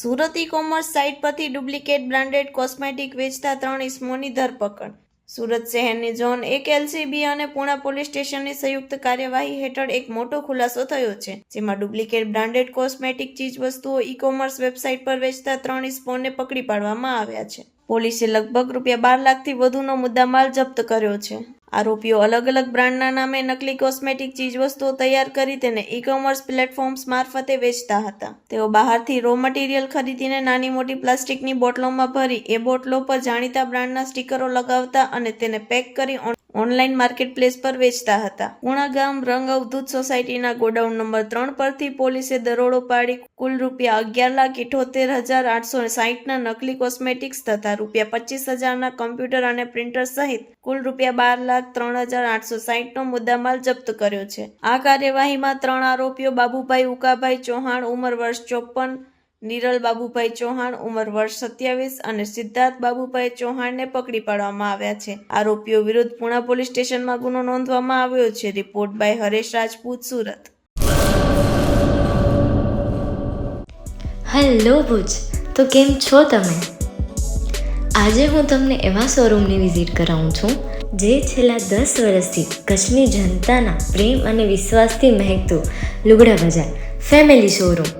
Surat e commerce site પરથી duplicate branded cosmetic વેચતા ત્રણ ઇસમોની ધરપકડ. સુરત શહેરની ઝોન એક એલસીબી અને પુણા પોલીસ સ્ટેશનની સંયુક્ત કાર્યવાહી હેઠળ એક મોટો ખુલાસો થયો છે, જેમાં ડુપ્લિકેટ બ્રાન્ડેડ કોસ્મેટિક ચીજવસ્તુઓ ઈ કોમર્સ વેબસાઇટ પર વેચતા ત્રણ ઇસમોને પકડી પાડવામાં આવ્યા છે. પોલીસે લગભગ રૂપિયા બાર લાખથી વધુનો મુદ્દામાલ જપ્ત કર્યો છે. આરોપીઓ અલગ અલગ બ્રાન્ડના નામે નકલી કોસ્મેટિક ચીજવસ્તુઓ તૈયાર કરી તેને ઈ કોમર્સ પ્લેટફોર્મ્સ મારફતે વેચતા હતા. તેઓ બહારથી રો મટીરિયલ ખરીદીને નાની મોટી પ્લાસ્ટિકની બોટલોમાં ભરી એ બોટલો પર જાણીતા બ્રાન્ડના સ્ટીકરો લગાવતા અને તેને પેક કરી ઓનલાઈન માર્કેટ પ્લેસ પર વેચતા હતા. પુણા ગામ રંગ અવધૂત સોસાયટીના ગોડાઉન નંબર ત્રણ પરથી પોલીસે દરોડો પાડી કુલ રૂપિયા અગિયાર લાખ ઇઠોતેર હજાર આઠસો સાહીઠના નકલી કોસ્મેટિક્સ તથા રૂપિયા પચીસ હજારના કમ્પ્યુટર અને પ્રિન્ટર સહિત કુલ રૂપિયા બાર લાખ ત્રણ હજાર આઠસો સાહીઠનો મુદ્દામાલ જપ્ત કર્યો છે. આ કાર્યવાહીમાં ત્રણ આરોપીઓ બાબુભાઈ ઉકાભાઈ ચૌહાણ ઉંમર વર્ષ ચોપન નિરલ બાબુભાઈ ચૌહાણ ઉંમર વર્ષ સત્યાવીસ અને સિદ્ધાર્થ બાબુભાઈ ચૌહાણને પકડી પાડવામાં આવ્યા છે. આરોપીઓ વિરુદ્ધ પુણા પોલીસ સ્ટેશનમાં ગુનો નોંધવામાં આવ્યો છે. Report by Haresh Rajput Surat. Hello Bhuj, તો કેમ છો તમે? આજે હું તમને એવા શોરૂમની વિઝિટ કરાવું છું, જે છેલ્લા દસ વર્ષથી કચ્છની જનતાના પ્રેમ અને વિશ્વાસથી મહેકતું લુગડા બજાર ફેમિલી શોરૂમ